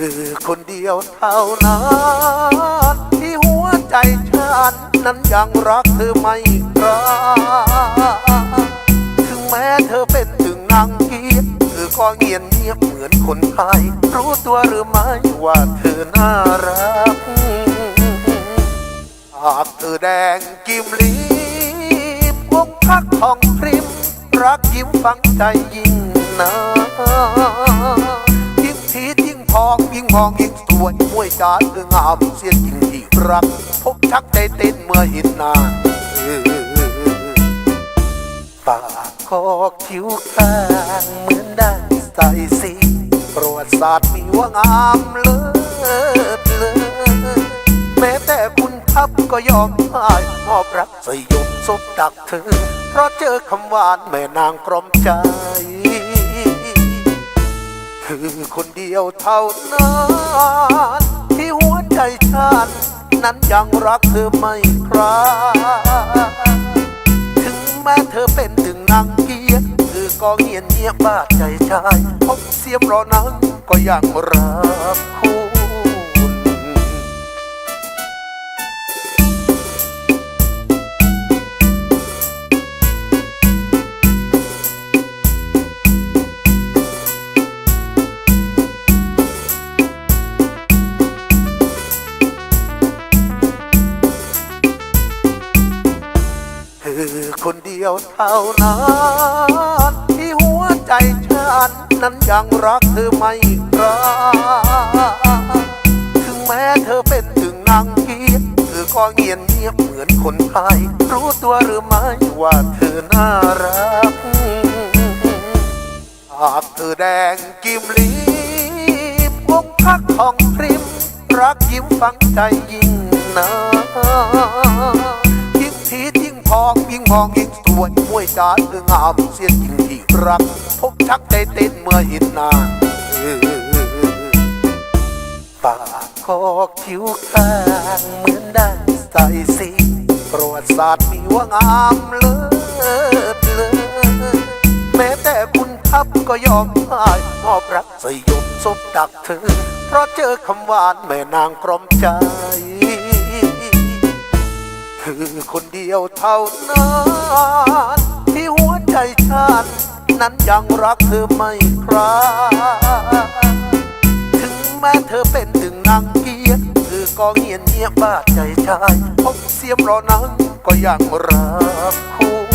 อคนเดียวเท่านั้นที่หัวใจฉันนั้นยังรักเธอไม่กล้าถึงแม้เธอเป็นถึงนางเกียรเธอก็เงียบเงียบเหมือนคนไทยรู้ตัวหรือไม่ว่าเธอน่ารักหากเธอแดงกิมลีพวกพักทองพริมรักยิ้มฟังใจยิ่งนะยิ่งทียิ่งพ องยิ่งมองยิ่งสวยมวยจานคืองามเสียจริงที่รักพบชักใจเต้นเมื่อเห็นหน้าเออปากคอคิ้วข้างเหมือนได้ใส่สีประวัติศาสตร์มีว่างามเลิศเลอแม้แต่คุณทับก็ยอมให้มอบรักสยบซบดักเธอ เพราะเจอคำหวานแม่นางกรมใจ ดียวเท่านั้นที่หัวใจฉัน นั้นยังรักเธอไม่คราถึงแม้เธอเป็นถึงนางเกียรติเธอก็เงียบเงียบบาดใจชายพบเสียมรอนั้นก็ยังรัก คุณคือคนเดียวเท่านั้น ที่หัวใจฉัน นั้นยังรักเธอไม่กล้าถึงแม้เธอเป็นถึงนางเกียรติเธอก็เงียบเงียบเหมือนคนไทยรู้ตัวหรือไม่ว่าเธอน่ารักหากเธอแดงกิมลีพวกพักทองพริม รักยิ้มฟังใจยิ่งนะยิ่งทียิ่ง พองยิ่งมองยิ่งสวยมวยจานคืองามเสียจริงที่รักพบชักใจเต้นเมื่อเห็นนาเออปากคอคิ้วข้างเหมือนได้ใส่สีประวัติศาสตร์มีว่างามเลิศเลอแม้แต่คุณทับก็ยอมให้มอบรักสยบซบดักเธอ เพราะเจอคำหวานแม่นางกรมใจ คือคนเดียวเท่านั้นที่หัวใจฉัน นั้นยังรักเธอไม่คราถึงแม้เธอเป็นถึงนางเกียรติเธอก็เงียบเงียบบาดใจชายพบเสียมรอนั้นก็ยังรักคู่